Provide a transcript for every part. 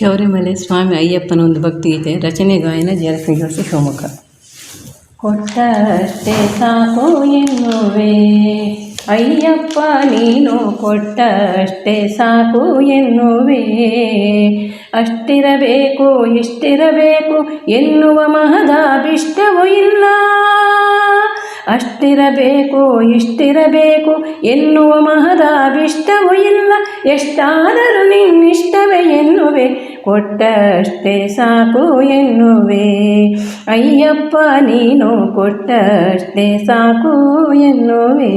ಶಬರಿಮಲೆ ಸ್ವಾಮಿ ಅಯ್ಯಪ್ಪನ ಒಂದು ಭಕ್ತಿಗೀತೆ ರಚನೆ ಗಾಯನ ಜಯಲಕ್ಷ್ಮಿ ಶಿವಮೊಗ್ಗ. ಕೊಟ್ಟಷ್ಟೇ ಸಾಕು ಎನ್ನುವೆ. ಅಯ್ಯಪ್ಪ, ನೀನು ಕೊಟ್ಟಷ್ಟೇ ಸಾಕು ಎನ್ನುವೆ. ಅಷ್ಟಿರಬೇಕು, ಇಷ್ಟಿರಬೇಕು ಎನ್ನುವ ಮಹದಾಭಿಷ್ಟವೂ ಇಲ್ಲ. ಅಷ್ಟಿರಬೇಕು, ಇಷ್ಟಿರಬೇಕು. ಎನ್ನುವ ಮಹದಾಭಿಷ್ಟವೂ ಇಲ್ಲ, ಎಷ್ಟಾದರೂ ನಿನ್ನಿಷ್ಟವೇ ಎನ್ನುವೆ. ಕೊಟ್ಟಷ್ಟೇ ಸಾಕು ಎನ್ನುವೆ. ಅಯ್ಯಪ್ಪ, ನೀನು ಕೊಟ್ಟಷ್ಟೇ ಸಾಕು ಎನ್ನುವೆ.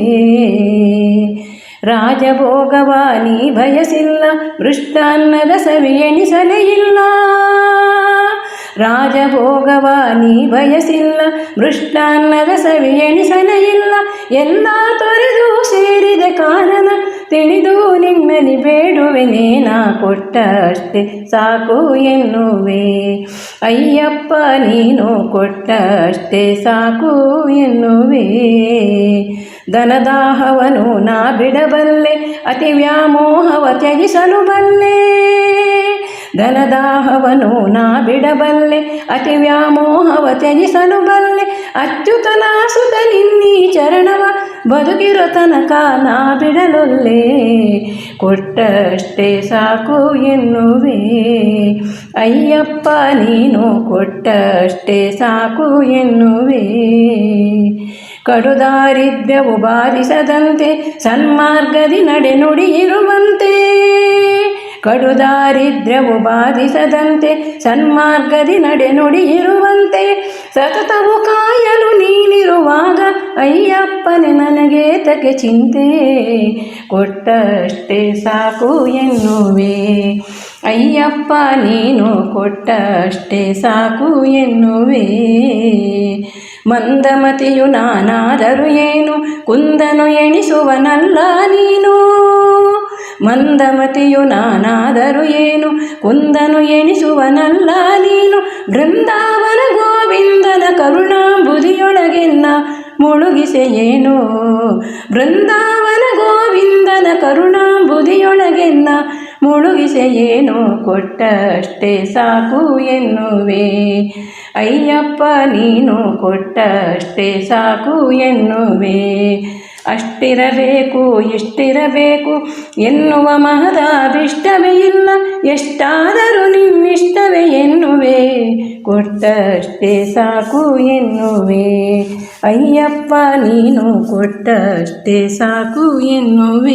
ರಾಜಭೋಗವ, ನೀ ಬಯಸಿಲ್ಲ, ಮೃಷ್ಟಾನ್ನದ ಸವಿ ಎಣಿಸಲೇ ಇಲ್ಲ. ರಾಜಭೋಗವ ನೀ ಬಯಸಿಲ್ಲ ಮೃಷ್ಟಾನ್ನದ ಇಲ್ಲ. ಎಲ್ಲ ತೊರೆದು ಸೇರಿದ ಕಾರಣ ತಿಳಿದು ನಿನ್ನಲಿ ಬೇಡುವೆನೇನ ಕೊಟ್ಟಷ್ಟೇ ಸಾಕು ಎನ್ನುವೆ. ಅಯ್ಯಪ್ಪ, ನೀನು ಕೊಟ್ಟಷ್ಟೇ ಸಾಕು ಎನ್ನುವೆ. ಧನದಾಹವನು ನಾ ಬಿಡಬಲ್ಲೆ ಅತಿ ವ್ಯಾಮೋಹವ ತ್ಯಜಿಸಲು ಬಲ್ಲೆ. ಧನದಾಹವನು ನಾ ಬಿಡಬಲ್ಲೆ, ಅತಿ ವ್ಯಾಮೋಹವ ತ್ಯಜಿಸಲು ಬಲ್ಲೆ. ಅಚ್ಯುತನ ಸುತ ನಿನ್ನೀ ಚರಣವ, ಬದುಕಿರೋ ತನಕ ನಾ ಬಿಡಲೊಲ್ಲೆ. ಕೊಟ್ಟಷ್ಟೇ ಸಾಕು ಎನ್ನುವೆ. ಅಯ್ಯಪ್ಪ, ನೀನು ಕೊಟ್ಟಷ್ಟೇ ಸಾಕು ಎನ್ನುವೆ. ಕಡುದಾರಿದ್ರ್ಯವು ಬಾಧಿಸದಂತೆ, ಸನ್ಮಾರ್ಗದಿ ನಡೆನುಡಿ ಇರುವಂತೆ ಕಡುದಾರಿದ್ರ್ಯವು ಬಾಧಿಸದಂತೆ ಸನ್ಮಾರ್ಗದಿ ನಡೆನುಡಿ ಇರುವಂತೆ ಸತತವು ಕಾಯಲು ನೀನಿರುವಾಗ ಅಯ್ಯಪ್ಪನೆ ನನಗೆ ತಕೆ ಚಿಂತೆ? ಕೊಟ್ಟಷ್ಟೇ ಸಾಕು ಎನ್ನುವೆ. ಅಯ್ಯಪ್ಪ, ನೀನು ಕೊಟ್ಟಷ್ಟೇ ಸಾಕು ಎನ್ನುವೆ. ಮಂದಮತಿಯು ನಾನಾದರೂ ಏನು ಕುಂದನು ಎಣಿಸುವನಲ್ಲ ನೀನು? ಮಂದಮತಿಯು ನಾನಾದರೂ ಏನು? ಕುಂದನು ಎಣಿಸುವನಲ್ಲ ನೀನು? ಬೃಂದಾವನ ಗೋವಿಂದನ ಕರುಣಾಂಬುದಿಯೊಳಗೆನ್ನ ಮುಳುಗಿಸೆ ಏನು? ಬೃಂದಾವನ ಗೋವಿಂದನ ಕರುಣಾಂಬುದಿಯೊಳಗೆನ್ನ ಮುಳುಗಿಸೆ ಏನು? ಕೊಟ್ಟಷ್ಟೇ ಸಾಕು ಎನ್ನುವೆ. ಅಯ್ಯಪ್ಪ, ನೀನು ಕೊಟ್ಟಷ್ಟೇ ಸಾಕು ಎನ್ನುವೆ. ಅಷ್ಟಿರಬೇಕು, ಎಷ್ಟಿರಬೇಕು? ಎನ್ನುವ ಮಹದಾಭಿಷ್ಟವೇ ಇಲ್ಲ, ಎಷ್ಟಾದರೂ ನಿನ್ನಿಷ್ಟವೇ ಎನ್ನುವೆ? ಕೊಟ್ಟಷ್ಟೇ ಸಾಕು ಎನ್ನುವೆ. ಅಯ್ಯಪ್ಪ, ನೀನು ಕೊಟ್ಟಷ್ಟೇ ಸಾಕು ಎನ್ನುವೆ.